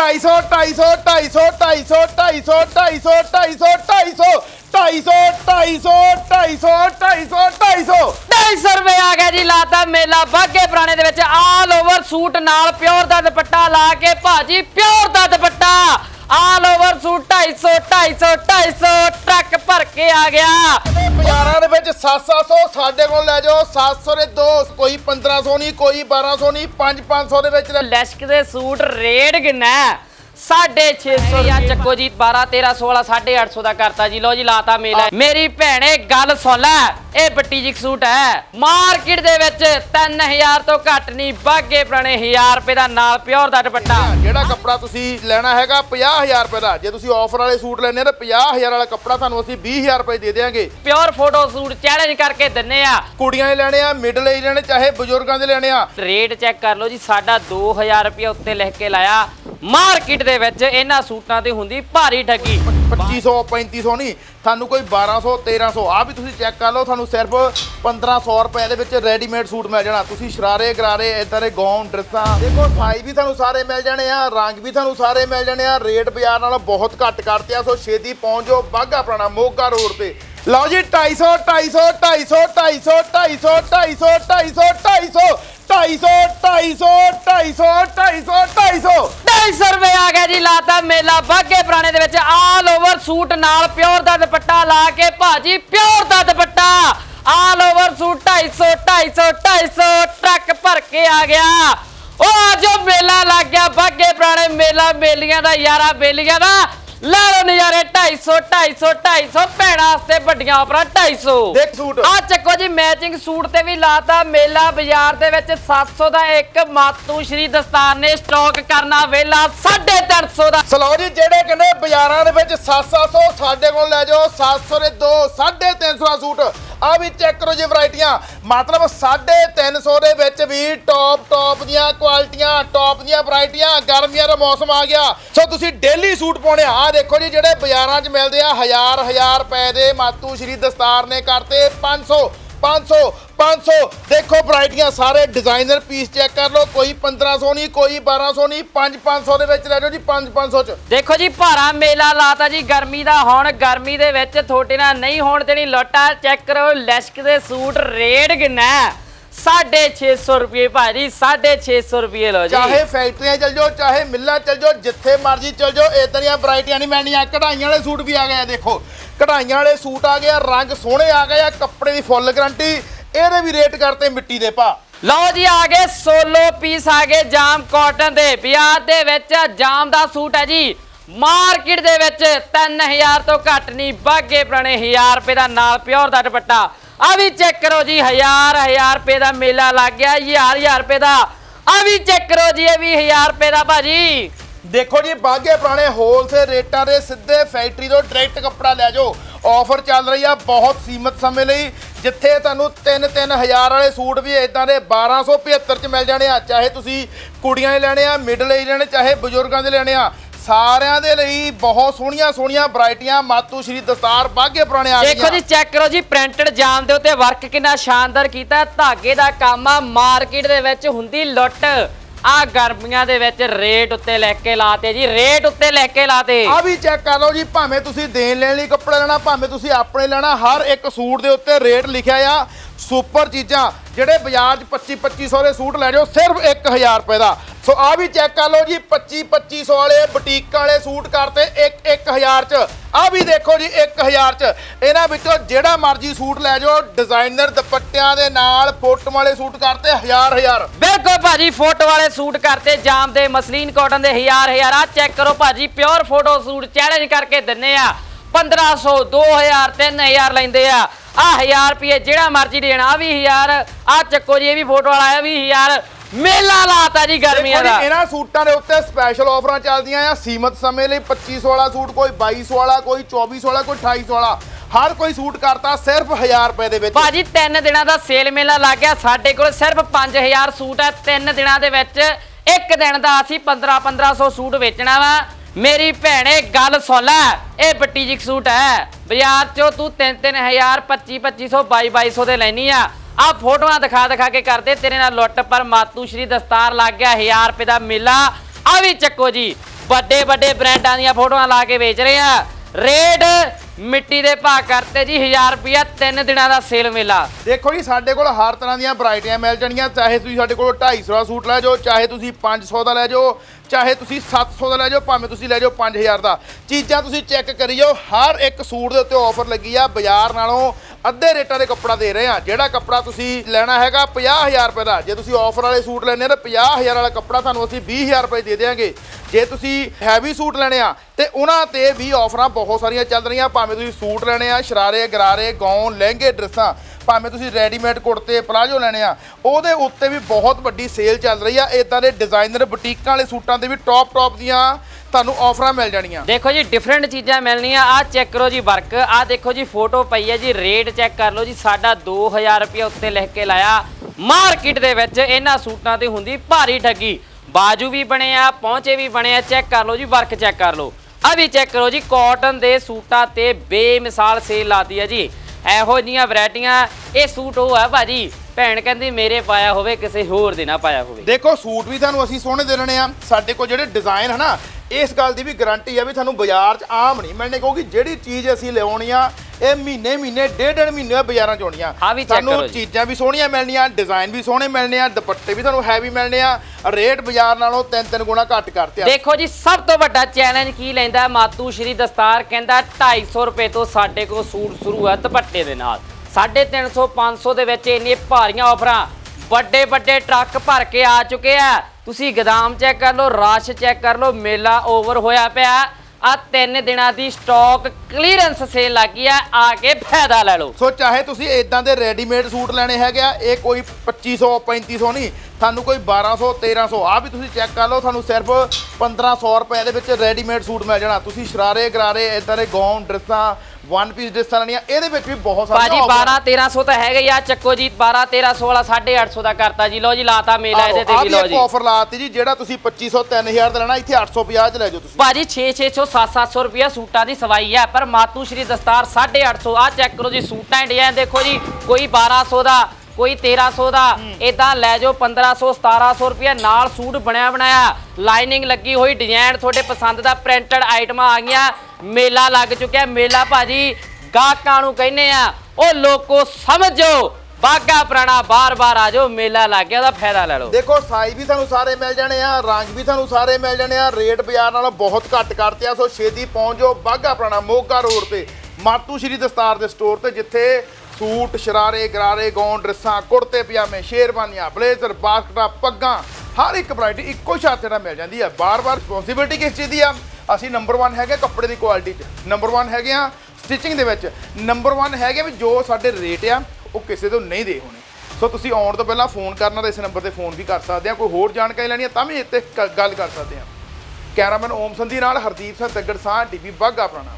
250 250 250 250 250 250 250 250 250 250 250 ਰੁਪਏ ਆ ਗਿਆ ਜੀ ਲਾਤਾ ਮੇਲਾ ਬਾਗੇ ਪੁਰਾਣੇ ਦੇ ਵਿੱਚ ਆਲ ਓਵਰ ਸੂਟ ਨਾਲ ਪਿਓਰ ਦਾ ਦੁਪੱਟਾ ਲਾ ਕੇ ਭਾਜੀ ਪਿਓਰ ਦਾ ਦੁਪੱਟਾ ਆਲ ਓਵਰ ਸੂਟ 250 250 250 ਟਰੱਕ ਭਰ ਕੇ ਆ ਗਿਆ ਬਾਜ਼ਾਰਾਂ ਦੇ ਵਿੱਚ 700 ਸਾਡੇ ਕੋਲ ਲੈ ਜਾਓ 700 ਦੇ ਦੋ ਕੋਈ 1500 ਨਹੀਂ ਕੋਈ 1200 ਨਹੀਂ 5 500 ਦੇ ਵਿੱਚ ਲੈਸ਼ਕ ਦੇ ਸੂਟ ਰੇਟ ਕਿੰਨਾ ਹੈ? 650 ਜਾਂ ਚੱਕੋ ਜੀ 12 13 16 850 ਦਾ ਕਰਤਾ ਜੀ। ਲੋ ਜੀ ਲਾਤਾ ਮੇਲਾ। ਮੇਰੀ ਭੈਣੇ ਗੱਲ ਸੁਣ ਲੈ। ਇਹ ਬਟੀਜਿਕ ਸੂਟ ਹੈ। ਮਾਰਕੀਟ ਦੇ ਵਿੱਚ 3000 ਤੋਂ ਘੱਟ ਨਹੀਂ ਬਾਗੇ ਪੁਰਾਣੇ 1000 ਰੁਪਏ ਦਾ ਨਾਲ ਪਿਓਰ ਦਾ ਦੁਪੱਟਾ। ਜਿਹੜਾ ਕੱਪੜਾ ਤੁਸੀਂ ਲੈਣਾ ਹੈਗਾ? 50000 ਰੁਪਏ ਦਾ। ਜੇ ਤੁਸੀਂ ਆਫਰ ਵਾਲੇ ਸੂਟ ਲੈਣੇ ਤਾਂ 50000 ਵਾਲਾ ਕੱਪੜਾ ਤੁਹਾਨੂੰ ਅਸੀਂ 20000 ਰੁਪਏ ਦੇ ਦੇਵਾਂਗੇ ਪਿਓਰ ਫੋਟੋ ਸੂਟ ਚੈਲੰਜ ਕਰਕੇ ਦਿੰਨੇ ਆ। ਕੁੜੀਆਂ ਦੇ ਲੈਣੇ ਆ ਮਿਡਲ ਏਜ ਲੈਣੇ ਚਾਹੇ ਬਜ਼ੁਰਗਾਂ ਦੇ ਲੈਣੇ ਆ। ਰੇਟ ਚੈੱਕ ਕਰ ਲਓ ਜੀ ਸਾਡਾ 2000 ਰੁਪਏ ਉੱਤੇ ਲਿਖ ਕੇ ਲਾਇਆ। ਮਾਰਕੀਟ ਦੇ ਵਿੱਚ ਇਹਨਾਂ ਸੂਟਾਂ ਤੇ ਹੁੰਦੀ ਭਾਰੀ ਠੱਗੀ। 2500 3500 ਨਹੀਂ, ਤੁਹਾਨੂੰ ਕੋਈ 1200 1300 ਆ ਵੀ ਤੁਸੀਂ ਚੈੱਕ ਕਰ ਲਓ, ਤੁਹਾਨੂੰ ਸਿਰਫ 1500 ਰੁਪਏ ਦੇ ਵਿੱਚ ਰੈਡੀਮੇਡ ਸੂਟ ਮਿਲ ਜਾਣਾ। ਤੁਸੀਂ ਸ਼ਰਾਰੇ, ਗਰਾਰੇ ਇਦਾਂ ਦੇ ਗਾਊਨ, ਡਰੈਸਾਂ, ਦੇਖੋ ਸਾਈਜ਼ ਵੀ ਤੁਹਾਨੂੰ ਸਾਰੇ ਮਿਲ ਜਾਣੇ ਆ, ਰੰਗ ਵੀ ਤੁਹਾਨੂੰ ਸਾਰੇ ਮਿਲ ਜਾਣੇ ਆ, ਰੇਟ ਬਾਜ਼ਾਰ ਨਾਲੋਂ ਬਹੁਤ ਘੱਟ ਕਰਤੇ ਆ, ਸੋ ਛੇਤੀ ਪਹੁੰਚ ਜਾਓ ਬਾਗਾ ਪੁਰਾਣਾ ਮੋਗਾ ਰੋਡ ਤੇ। ਲਓ ਜੀ 250 250 250 250 250 250 250 250 250 250 250 250 ਰੁਪਏ ਆ ਗਿਆ ਜੀ, ਲਾਤਾ ਮੇਲਾ ਬਾਗੇ ਪੁਰਾਣੇ ਦੇ ਵਿੱਚ। ਆਲ ਓਵਰ ਸੂਟ ਨਾਲ ਪਿਓਰ ਦਾ ਦੁਪੱਟਾ ਲਾ ਕੇ ਭਾਜੀ ਪਿਓਰ ਦਾ ਦੁਪੱਟਾ। ਆਲ ਓਵਰ ਸੂਟ 250 250 250 ਟਰੱਕ ਭਰ ਕੇ ਆ ਗਿਆ। ਉਹ ਆਜੋ ਮੇਲਾ ਲੱਗ ਗਿਆ ਬਾਗੇ ਪੁਰਾਣੇ ਮੇਲਾ, ਮੇਲੀਆਂ ਦਾ ਯਾਰਾ ਬੇਲੀਆਂ ਦਾ। ਲੈ ਲਓ ਨਜ਼ਾਰੇ 250 250 250 ਭੈਣਾਂ ਵਾਸਤੇ ਵੱਡੀਆਂ ਆਫਰਾਂ 250 ਦੇਖ ਸੂਟ। ਆ ਚੱਕੋ ਜੀ ਮੈਚਿੰਗ ਸੂਟ ਤੇ ਵੀ ਲਾਤਾ ਮੇਲਾ ਬਾਜ਼ਾਰ ਦੇ ਵਿੱਚ 700 ਦਾ ਇੱਕ ਮਾਤੂ ਸ਼੍ਰੀ ਦਸਤਾਰ ਨੇ ਸਟਾਕ ਕਰਨਾ ਵੇਲਾ 350 ਦਾ। ਸਲੋ ਜੀ ਜਿਹੜੇ ਕਹਿੰਦੇ ਬਾਜ਼ਾਰਾਂ ਦੇ ਵਿੱਚ 700 ਸਾਡੇ ਕੋਲ ਲੈ ਜਾਓ 700 ਦੇ ਦੋ 350 ਦਾ ਸੂਟ। ਆ ਵੀ ਚੈੱਕ ਕਰੋ ਜੀ ਵੈਰਾਈਟੀਆਂ। ਮਤਲਬ 350 ਦੇ ਵਿੱਚ ਵੀ ਟੌਪ ਟੌਪ ਦੀਆਂ ਕੁਆਲਿਟੀਆਂ ਟੌਪ ਦੀਆਂ ਵੈਰਾਈਟੀਆਂ, ਗਰਮੀਆਂ ਦਾ ਮੌਸਮ ਆ ਗਿਆ। ਸੋ ਤੁਸੀਂ ਡੇਲੀ ਸੂਟ ਪਾਉਣੇ ਆ। ਆਹ ਦੇਖੋ ਜੀ, ਜਿਹੜੇ ਬਾਜ਼ਾਰਾਂ 'ਚ ਮਿਲਦੇ ਆ, ਹਜ਼ਾਰ ਹਜ਼ਾਰ ਰੁਪਏ ਦੇ ਮਾਤੂ ਸ਼੍ਰੀ ਦਸਤਾਰ ਨੇ ਕਰਤੇ 500 500 500 ਦੇਖੋ ਵੈਰਾਈਟੀਆਂ ਸਾਰੇ ਡਿਜ਼ਾਈਨਰ ਪੀਸ ਚੈੱਕ ਕਰ ਲਓ। ਕੋਈ 1500 ਨਹੀਂ ਕੋਈ 1200 ਨਹੀਂ 5 500 ਦੇ ਵਿੱਚ ਲੈ ਜਾਓ ਜੀ 5 500 ਚ। ਦੇਖੋ ਜੀ ਭਾਰਾ ਮੇਲਾ ਲਾਤਾ ਜੀ ਗਰਮੀ ਦਾ ਹੁਣ ਗਰਮੀ ਦੇ ਵਿੱਚ ਤੁਹਾਡੇ ਨਾਲ ਨਹੀਂ ਹੋਣ ਦੇਣੀ ਲੋਟਾ ਚੈੱਕ ਕਰੋ ਲੈਸ਼ਕ ਦੇ ਸੂਟ ਰੇਟ ਕਿੰਨਾ ਹੈ 650 ਰੁਪਏ ਭਾਜੀ 650 ਰੁਪਏ ਲਓ ਜੀ। ਚਾਹੇ ਫੈਕਟਰੀਆਂ ਚਲ ਜਾਓ ਚਾਹੇ ਮਿੱਲਾਂ ਚਲ ਜਾਓ ਜਿੱਥੇ ਮਰਜ਼ੀ ਚਲ ਜਾਓ ਇਦਾਂ ਦੀਆਂ ਵੈਰਾਈਟੀਆਂ ਨਹੀਂ ਮਿਲਣੀਆਂ ਕਢਾਈਆਂ ਵਾਲੇ ਸੂਟ ਵੀ ਆ ਗਏ ਆ ਦੇਖੋ। ਕਢਾਈਆਂ ਵਾਲੇ ਸੂਟ ਆ ਗਏ ਰੰਗ ਸੋਹਣੇ ਆ ਗਏ ਆ, ਕੱਪੜੇ ਦੀ ਫੁੱਲ ਗਾਰੰਟੀ, ਇਹਦੇ ਵੀ ਰੇਟ ਕਰਤੇ ਮਿੱਟੀ ਦੇ ਭਾ ਲਓ ਜੀ, ਆ ਗਏ ਸੋਲੋ ਪੀਸ, ਆ ਗਏ ਜਾਮ ਕਾਟਨ ਦੇ। ਬਾਜ਼ਾਰ ਦੇ ਵਿੱਚ ਜਾਮ ਦਾ ਸੂਟ ਹੈ ਜੀ। ਮਾਰਕੀਟ ਦੇ ਵਿੱਚ 3000 ਤੋਂ ਘੱਟ ਨਹੀਂ, ਬਾਗੇ ਪੁਰਾਣੇ 1000 ਰੁਪਏ ਦਾ ਨਾਲ ਪਿਓਰ ਦਾ ਦੁਪੱਟਾ। ਆ ਵੀ ਚੈੱਕ ਕਰੋ ਜੀ 1000 1000 ਰੁਪਏ ਦਾ ਮੇਲਾ ਲੱਗ ਗਿਆ 1000 1000 ਰੁਪਏ ਦਾ। ਆ ਵੀ ਚੈੱਕ ਕਰੋ ਜੀ, ਇਹ ਵੀ 1000 ਰੁਪਏ ਦਾ ਭਾਜੀ ਦੇਖੋ ਜੀ ਬਾਗੇ ਪੁਰਾਣੇ ਹੋਲਸੇਲ ਰੇਟਾਂ ਦੇ ਸਿੱਧੇ ਫੈਕਟਰੀ ਤੋਂ ਡਾਇਰੈਕਟ ਕੱਪੜਾ ਲੈ ਜਾਓ। ਆਫਰ ਚੱਲ ਰਹੀ ਆ ਬਹੁਤ ਸੀਮਤ ਸਮੇਂ ਲਈ, ਜਿੱਥੇ ਤੁਹਾਨੂੰ 3-3000 ਵਾਲੇ ਸੂਟ ਵੀ ਇਦਾਂ ਦੇ 1275 ਚ ਮਿਲ ਜਾਣੇ ਆ, ਚਾਹੇ ਤੁਸੀਂ ਕੁੜੀਆਂ ਦੇ ਲੈਣੇ ਆ ਮਿਡਲ ਏਜ ਲੈਣੇ ਚਾਹੇ ਬਜ਼ੁਰਗਾਂ ਦੇ ਲੈਣੇ ਆ। ਸਾਰਿਆਂ ਦੇ ਲਈ ਬਹੁਤ ਸੋਹਣੀਆਂ ਸੋਹਣੀਆਂ ਵੈਰਾਈਟੀਆਂ ਮਾਤੂ ਸ਼੍ਰੀ ਦਸਤਾਰ ਬਾਗੇ ਪੁਰਾਣੇ ਆ ਦੇਖੋ ਜੀ ਚੈੱਕ ਕਰੋ ਜੀ ਪ੍ਰਿੰਟਡ ਜਾਮ ਦੇ ਉੱਤੇ ਵਰਕ ਕਿੰਨਾ ਸ਼ਾਨਦਾਰ ਕੀਤਾ। ਧਾਗੇ ਦਾ ਕੰਮ ਆ ਮਾਰਕੀਟ ਦੇ ਵਿੱਚ ਹੁੰਦੀ ਲੁੱਟ। ਆ ਗਰਮੀਆਂ ਦੇ ਵਿੱਚ ਰੇਟ ਉੱਤੇ ਲੈ ਕੇ ਲਾਤੇ ਜੀ, ਰੇਟ ਉੱਤੇ ਲੈ ਕੇ ਲਾਤੇ। ਆ ਵੀ ਚੈੱਕ ਕਰ ਲਓ ਜੀ, ਭਾਵੇਂ ਤੁਸੀਂ ਦੇਣ ਲੈਣ ਲਈ ਕੱਪੜਾ ਲੈਣਾ, ਭਾਵੇਂ ਤੁਸੀਂ ਆਪਣੇ ਲੈਣਾ, ਹਰ ਇੱਕ ਸੂਟ ਦੇ ਉੱਤੇ ਰੇਟ ਲਿਖਿਆ ਆ। ਸੁਪਰ ਚੀਜ਼ਾਂ, ਜਿਹੜੇ ਬਾਜ਼ਾਰ 'ਚ 25 2500 ਦੇ ਸੂਟ ਲੈ ਜਾਓ, ਸਿਰਫ 1000 ਰੁਪਏ ਦਾ। ਸੋ ਆ ਵੀ ਚੈੱਕ ਕਰ ਲਓ ਜੀ 25 2500 ਵਾਲੇ ਬੁਟੀਕ ਵਾਲੇ ਸੂਟ ਕਰਤੇ 1 1000 ਚ। ਆ ਵੀ ਦੇਖੋ ਜੀ 1000 ਚ। ਇਹਨਾਂ ਵਿੱਚੋਂ ਜਿਹੜਾ ਮਰਜ਼ੀ ਸੂਟ ਲੈ ਜਾਓ ਡਿਜ਼ਾਈਨਰ ਦੁਪੱਟਿਆਂ ਦੇ ਨਾਲ ਫੋਟੋ ਵਾਲੇ ਸੂਟ ਕਰਤੇ 1000 1000 ਬਿਲਕੁਲ ਭਾਜੀ, ਫੋਟੋ ਵਾਲੇ ਸੂਟ ਕਰਤੇ, ਜਾਮ ਦੇ ਮਸਲੀਨ ਕਾਟਨ ਦੇ ਹਜ਼ਾਰ ਹਜ਼ਾਰ। ਆ ਚੈੱਕ ਕਰੋ ਭਾਜੀ ਪਿਓਰ ਫੋਟੋ ਸੂਟ ਚੈਲੰਜ ਕਰਕੇ ਦਿੰਨੇ ਆ। 1500 2000 3000 ਲੈਂਦੇ ਆ। ਆ 1000 ਰੁਪਏ ਜਿਹੜਾ ਮਰਜ਼ੀ ਦੇਣਾ ਆ ਵੀ 1000 ਆ ਚੱਕੋ ਜੀ ਇਹ ਵੀ ਫੋਟੋ ਵਾਲਾ ਆ ਵੀ 1000 ਮੇਲਾ ਲਾਤਾ ਜੀ ਗਰਮੀਆਂ ਦੇਖੋ ਦਾ। ਜੀ, ਇਹਨਾਂ ਸੂਟਾਂ ਦੇ ਉੱਤੇ ਸਪੈਸ਼ਲ ਆਫਰਾਂ ਚੱਲਦੀਆਂ ਆ। ਸੀਮਤ ਸਮੇਂ ਲਈ 2500 ਵਾਲਾ ਸੂਟ ਕੋਈ 2200 ਵਾਲਾ ਕੋਈ 2400 ਵਾਲਾ ਕੋਈ 2800 ਵਾਲਾ। ਹਰ ਕੋਈ ਸੂਟ ਕਰਤਾ ਸਿਰਫ 1000 ਰੁਪਏ ਦੇ ਵਿੱਚ। ਭਾਜੀ 3 ਦਿਨਾਂ ਦਾ ਸੇਲ ਮੇਲਾ ਲੱਗ ਗਿਆ। ਸਾਡੇ ਕੋਲ ਸਿਰਫ 5000 ਸੂਟ ਹੈ 3 ਦਿਨਾਂ ਦੇ ਵਿੱਚ ਇੱਕ ਦਿਨ ਦਾ ਅਸੀਂ 15 1500 ਸੂਟ ਵੇਚਣਾ ਵਾ। ਮੇਰੀ ਭੈਣੇ, ਗੱਲ ਸੁਣ ਲੈ। ਇਹ ਬਟੀਜਿਕ ਸੂਟ ਹੈ। ਬਾਜ਼ਾਰ ਚੋਂ ਤੂੰ 3 3000 25 2500 22 2200 ਦੇ ਲੈਣੀ ਆ। ਆ ਫੋਟੋਆਂ ਦਿਖਾ ਦਿਖਾ ਕੇ ਕਰਦੇ, ਤੇਰੇ ਨਾਲ ਲੁੱਟ ਪਰ ਮਾਤੂ ਸ਼੍ਰੀ ਦਸਤਾਰ ਲੱਗ ਗਿਆ 1000 ਰੁਪਏ ਦਾ ਮੇਲਾ। ਆ ਵੀ ਚੱਕੋ ਜੀ, ਵੱਡੇ ਵੱਡੇ ਬ੍ਰਾਂਡਾਂ ਦੀਆਂ ਫੋਟੋਆਂ ਲਾ ਕੇ ਵੇਚ ਰਹੇ ਆ। ਰੇਟ ਮਿੱਟੀ ਦੇ ਭਾਅ ਕਰਤੇ ਜੀ 1000 ਰੁਪਿਆ ਤਿੰਨ ਦਿਨਾਂ ਦਾ ਸੇਲ ਮੇਲਾ। ਦੇਖੋ ਜੀ, ਸਾਡੇ ਕੋਲ ਹਰ ਤਰ੍ਹਾਂ ਦੀਆਂ ਵੈਰਾਈਟੀਆਂ ਮਿਲ ਜਾਣਗੀਆਂ, ਚਾਹੇ ਤੁਸੀਂ ਸਾਡੇ ਕੋਲ 250 ਦਾ ਸੂਟ ਲੈ ਜਾਓ, ਚਾਹੇ ਤੁਸੀਂ 500 ਦਾ ਲੈ ਜਾਓ, ਚਾਹੇ ਤੁਸੀਂ 700 ਦਾ ਲੈ ਜਾਓ, ਭਾਵੇਂ ਤੁਸੀਂ ਲੈ ਜਾਓ 5000 ਦਾ। ਚੀਜ਼ਾਂ ਤੁਸੀਂ ਚੈੱਕ ਕਰੀ ਜਾਓ ਹਰ ਇੱਕ ਸੂਟ ਦੇ ਉੱਤੇ ਆਫਰ ਲੱਗੀ ਆ, ਬਾਜ਼ਾਰ ਨਾਲੋਂ ਅੱਧੇ ਰੇਟਾਂ ਦੇ ਕੱਪੜਾ ਦੇ ਰਹੇ ਆ। ਜਿਹੜਾ ਕੱਪੜਾ ਤੁਸੀਂ ਲੈਣਾ ਹੈਗਾ 50000 ਰੁਪਏ ਦਾ। ਜੇ ਤੁਸੀਂ ਆਫਰ ਵਾਲੇ ਸੂਟ ਲੈਣੇ ਆ ਤਾਂ 50000 ਵਾਲਾ ਕੱਪੜਾ ਤੁਹਾਨੂੰ ਅਸੀਂ 20000 ਰੁਪਏ ਦੇ ਦੇਵਾਂਗੇ ਜੇ ਤੁਸੀਂ ਹੈਵੀ ਸੂਟ ਲੈਣੇ ਆ, ਤੇ ਉਹਨਾਂ ਤੇ ਵੀ ਆਫਰਾਂ ਬਹੁਤ ਸਾਰੀਆਂ ਚੱਲ ਰਹੀਆਂ। ਭਾਵੇਂ ਤੁਸੀਂ ਸੂਟ ਲੈਣੇ ਆ, ਸ਼ਰਾਰੇ, ਗਰਾਰੇ ਗੌਨ ਲਹਿੰਗੇ, ਡਰੈਸਾਂ, ਭਾਵੇਂ ਤੁਸੀਂ ਰੈਡੀਮੇਡ ਕੁੜਤੇ ਪਲਾਜੋ ਲੈਣੇ ਆ, ਉਹਦੇ ਉੱਤੇ ਵੀ ਬਹੁਤ ਵੱਡੀ ਸੇਲ ਚੱਲ ਰਹੀ ਆ। ਇਦਾਂ ਦੇ ਡਿਜ਼ਾਈਨਰ ਬੁਟੀਕਾਂ ਵਾਲੇ ਸੂਟਾਂ ਦੇ ਵੀ ਟੌਪ ਟੌਪ ਦੀਆਂ ਤੁਹਾਨੂੰ ਆਫਰਾਂ ਮਿਲ ਜਾਣੀਆਂ। ਦੇਖੋ ਜੀ ਡਿਫਰੈਂਟ ਚੀਜ਼ਾਂ ਮਿਲਣੀਆਂ। ਆ ਚੈੱਕ ਕਰੋ ਜੀ ਵਰਕ। ਆ ਦੇਖੋ ਜੀ ਫੋਟੋ ਪਈ ਹੈ ਜੀ। ਰੇਟ ਚੈੱਕ ਕਰ ਲਓ ਜੀ। ਸਾਡਾ 2000 ਰੁਪਏ ਉੱਤੇ ਲਿਖ ਕੇ ਲਾਇਆ। ਮਾਰਕੀਟ ਦੇ ਵਿੱਚ ਇਹਨਾਂ ਸੂਟਾਂ ਤੇ ਹੁੰਦੀ ਭਾਰੀ ਠੱਗੀ। ਬਾਜੂ ਵੀ ਬਣੇ ਆ ਪਹੁੰਚੇ ਵੀ ਬਣੇ ਆ। ਚੈੱਕ ਕਰ ਲਓ ਜੀ ਵਰਕ ਚੈੱਕ ਕਰ ਲਓ। ਆ ਵੀ ਚੈੱਕ ਕਰੋ ਜੀ ਕਾਟਨ ਦੇ ਸੂਟਾਂ ਤੇ ਬੇਮਿਸਾਲ ਸੇਲ ਲਾਤੀ ਹੈ ਜੀ। ਇਹੋ ਜਿਹੀਆਂ ਵੈਰਾਈਟੀਆਂ ਇਹ ਸੂਟ ਉਹ ਆ ਭਾਜੀ ਭੈਣ ਕਹਿੰਦੀ ਮੇਰੇ ਪਾਇਆ ਹੋਵੇ ਕਿਸੇ ਹੋਰ ਦੇ ਨਾ ਪਾਇਆ ਹੋਵੇ। ਦੇਖੋ ਸੂਟ ਵੀ ਤੁਹਾਨੂੰ ਅਸੀਂ ਸੋਹਣੇ ਦੇ ਰਹੇ ਆ। ਸਾਡੇ ਕੋਲ ਜਿਹੜੇ ਡਿਜ਼ਾਈਨ ਹਨਾ ਇਸ ਗੱਲ ਦੀ ਵੀ ਗਾਰੰਟੀ ਆ ਵੀ ਤੁਹਾਨੂੰ ਬਾਜ਼ਾਰ 'ਚ ਆਮ ਨਹੀਂ ਮਿਲਣੇ ਕਿਉਂਕਿ ਜਿਹੜੀ ਚੀਜ਼ ਅਸੀਂ ਲਿਆਉਣੀ ਆ ਇਹ ਮਹੀਨੇ ਮਹੀਨੇ ਡੇਢ ਡੇਢ ਮਹੀਨੇ ਬਾਜ਼ਾਰਾਂ 'ਚ ਆਉਣੀ ਆ। ਆਹ ਵੀ check ਤੁਹਾਨੂੰ ਕਰੋ ਜੀ। ਚੀਜ਼ਾਂ ਵੀ ਸੋਹਣੀਆਂ ਮਿਲਣੀਆਂ ਡਿਜ਼ਾਈਨ ਵੀ ਸੋਹਣੇ ਮਿਲਣੇ ਆ ਦੁਪੱਟੇ ਵੀ ਤੁਹਾਨੂੰ ਹੈਵੀ ਮਿਲਣੇ ਆ ਰੇਟ ਬਾਜ਼ਾਰ ਨਾਲੋਂ ਤਿੰਨ ਤਿੰਨ ਗੁਣਾ ਘੱਟ ਕਰਤੇ ਆ। ਦੇਖੋ ਜੀ ਸਭ ਤੋਂ ਵੱਡਾ ਚੈਲੰਜ ਕੀ ਲੈਂਦਾ? ਮਾਤੂ ਸ਼੍ਰੀ ਦਸਤਾਰ ਕਹਿੰਦਾ 250 ਰੁਪਏ ਤੋਂ ਸਾਡੇ ਕੋਲ ਸੂਟ ਸ਼ੁਰੂ ਆ ਦੁਪੱਟੇ ਦੇ ਨਾਲ। 350 500 ਦੇ ਵਿੱਚ ਇੰਨੀਆਂ ਭਾਰੀਆਂ ਆਫਰਾਂ ਵੱਡੇ ਵੱਡੇ ਟਰੱਕ ਭਰ ਕੇ ਆ ਚੁੱਕੇ ਆ। ਤੁਸੀਂ ਗਦਾਮ ਚੈੱਕ ਕਰ ਲਓ, ਰਸ਼ ਚੈੱਕ ਕਰ ਲਓ, ਮੇਲਾ ਓਵਰ ਹੋਇਆ ਪਿਆ। ਆ ਤਿੰਨ ਦਿਨਾਂ ਦੀ ਸਟਾਕ ਕਲੀਅਰੈਂਸ ਸੇਲ ਲੱਗੀ ਆ ਆ ਕੇ ਫਾਇਦਾ ਲੈ ਲਓ। ਸੋ ਚਾਹੇ ਤੁਸੀਂ ਇਦਾਂ ਦੇ ਰੈਡੀਮੇਡ ਸੂਟ ਲੈਣੇ ਹੈਗੇ ਆ, ਇਹ ਕੋਈ 2500 3500 ਨਹੀਂ, ਤੁਹਾਨੂੰ ਕੋਈ 1200 1300 ਆ ਵੀ ਤੁਸੀਂ ਚੈੱਕ ਕਰ ਲਓ, ਤੁਹਾਨੂੰ ਸਿਰਫ 1500 ਰੁਪਏ ਦੇ ਵਿੱਚ ਰੈਡੀਮੇਡ ਸੂਟ ਮਿਲ ਜਾਣਾ। ਤੁਸੀਂ ਸ਼ਰਾਰੇ, ਗਰਾਰੇ ਇਦਾਂ ਦੇ ਗਾਊਨ ਡਰੈਸਾਂ ਵਨ ਪੀਸ ਡਰੈਸਾਂ ਲੈਣੀਆਂ ਇਹਦੇ ਵਿੱਚ ਵੀ ਬਹੁਤ ਭਾਜੀ ਸਾਰੀਆਂ 12 1300 ਤਾਂ ਹੈਗਾ ਆ। ਚੱਕੋ ਜੀ 12 1300 ਵਾਲਾ 850 ਦਾ ਕਰਤਾ ਜੀ। ਲਓ ਜੀ ਲਾਤਾ ਮੇਲਾ ਇਹਦੇ ਤੇ ਵੀ ਲਓ ਜੀ। ਆਫਰ ਲਾਤੀ ਜੀ ਜਿਹੜਾ ਤੁਸੀਂ 2500 3000 ਦਾ ਲੈਣਾ ਇੱਥੇ 850 ਚ ਲੈ ਜਾਓ ਤੁਸੀਂ। ਭਾਜੀ 6 600 7 700 ਰੁਪਿਆ ਸੂਟਾਂ ਦੀ ਸਵਾਈ ਹੈ ਪਰ ਮਾਤੂ ਸ਼੍ਰੀ ਦਸਤਾਰ 850 ਆ ਚੈੱਕ ਕਰੋ ਜੀ ਸੂਟਾਂ ਡਿਜ਼ਾਈਨ ਦੇਖੋ ਜੀ ਕੋਈ 1200 ਦਾ ਕੋਈ 1300 ਦਾ ਇਦਾਂ ਲੈ ਜਾਓ 1500 1700 ਰੁਪਿਆ ਨਾਲ ਸੂਟ ਬਣਿਆ ਬਣਾਇਆ ਲਾਈਨਿੰਗ ਲੱਗੀ ਹੋਈ ਡਿਜ਼ਾਈਨ ਤੁਹਾਡੇ ਪਸੰਦ ਦਾ ਪ੍ਰਿੰਟਡ ਆਈਟਮਾਂ ਆ ਗਈਆਂ। ਮੇਲਾ ਲੱਗ ਚੁੱਕਿਆ, ਮੇਲਾ ਭਾਜੀ ਗਾਹਕਾਂ ਨੂੰ ਕਹਿੰਦੇ ਆ, ਉਹ ਲੋਕੋ ਸਮਝੋ ਬਾਗਾ ਪੁਰਾਣਾ ਬਾਰ-ਬਾਰ ਆ ਜਾਓ, ਮੇਲਾ ਲੱਗ ਗਿਆ, ਉਹਦਾ ਫਾਇਦਾ ਲੈ ਲਓ। ਦੇਖੋ ਸਾਈਜ਼ ਵੀ ਤੁਹਾਨੂੰ ਸਾਰੇ ਮਿਲ ਜਾਣੇ ਆ, ਰੰਗ ਵੀ ਤੁਹਾਨੂੰ ਸਾਰੇ ਮਿਲ ਜਾਣੇ ਆ, ਰੇਟ ਬਾਜ਼ਾਰ ਨਾਲੋਂ ਬਹੁਤ ਘੱਟ ਕਰਤੇ ਆ, ਸੋ ਛੇਤੀ ਪਹੁੰਚ ਜਾਓ ਬਾਗਾ ਪੁਰਾਣਾ ਮੋਗਾ ਰੋਡ ਤੇ, ਮਾਤੂ ਸ਼੍ਰੀ ਦਸਤਾਰ ਦੇ ਸਟੋਰ ਤੇ, ਜਿੱਥੇ ਸੂਟ, ਸ਼ਰਾਰੇ, ਗਰਾਰੇ ਗੌਨ ਡਰੈਸਾਂ, ਕੁੜਤੇ, ਪਜਾਮੇ, ਸ਼ੇਰਵਾਨੀਆਂ, ਬਲੇਜ਼ਰ, ਬਾਸਕਟਾਂ, ਪੱਗਾਂ ਹਰ ਇੱਕ ਵੈਰਾਈਟੀ ਇੱਕੋ ਹੀ ਛੱਤ ਨਾਲ ਮਿਲ ਜਾਂਦੀ ਹੈ ਬਾਰ-ਬਾਰ ਰਿਸਪੌਂਸਿਬਿਲਟੀ ਕਿਸ ਚੀਜ਼ ਦੀ ਆ? ਅਸੀਂ ਨੰਬਰ 1 ਹੈਗੇ ਕੱਪੜੇ ਦੀ ਕੁਆਲਿਟੀ 'ਚ। ਨੰਬਰ 1 ਹੈਗੇ ਆ ਸਟਿਚਿੰਗ ਦੇ ਵਿੱਚ। ਨੰਬਰ 1 ਹੈਗੇ ਵੀ ਜੋ ਸਾਡੇ ਰੇਟ ਆ, ਉਹ ਕਿਸੇ ਤੋਂ ਨਹੀਂ ਦੇ ਹੋਣੇ। ਸੋ ਤੁਸੀਂ ਆਉਣ ਤੋਂ ਪਹਿਲਾਂ ਫੋਨ ਕਰਨਾ ਤਾਂ ਇਸ ਨੰਬਰ ਤੇ ਫੋਨ ਵੀ ਕਰ ਸਕਦੇ ਆ। ਕੋਈ ਹੋਰ ਜਾਣਕਾਰੀ ਲੈਣੀ ਹੈ ਤਾਂ ਵੀ ਇੱਥੇ ਕ- ਗੱਲ ਕਰ ਸਕਦੇ ਆ। ਕੈਮਰਾਮੈਨ ਓਮ ਸੰਧੀ ਨਾਲ ਹਰਦੀਪ ਸਿੰਘ ਤੱਗੜ ਸਾਹ ਟੀਵੀ ਬਾਗਾ ਪੁਰਾਣਾ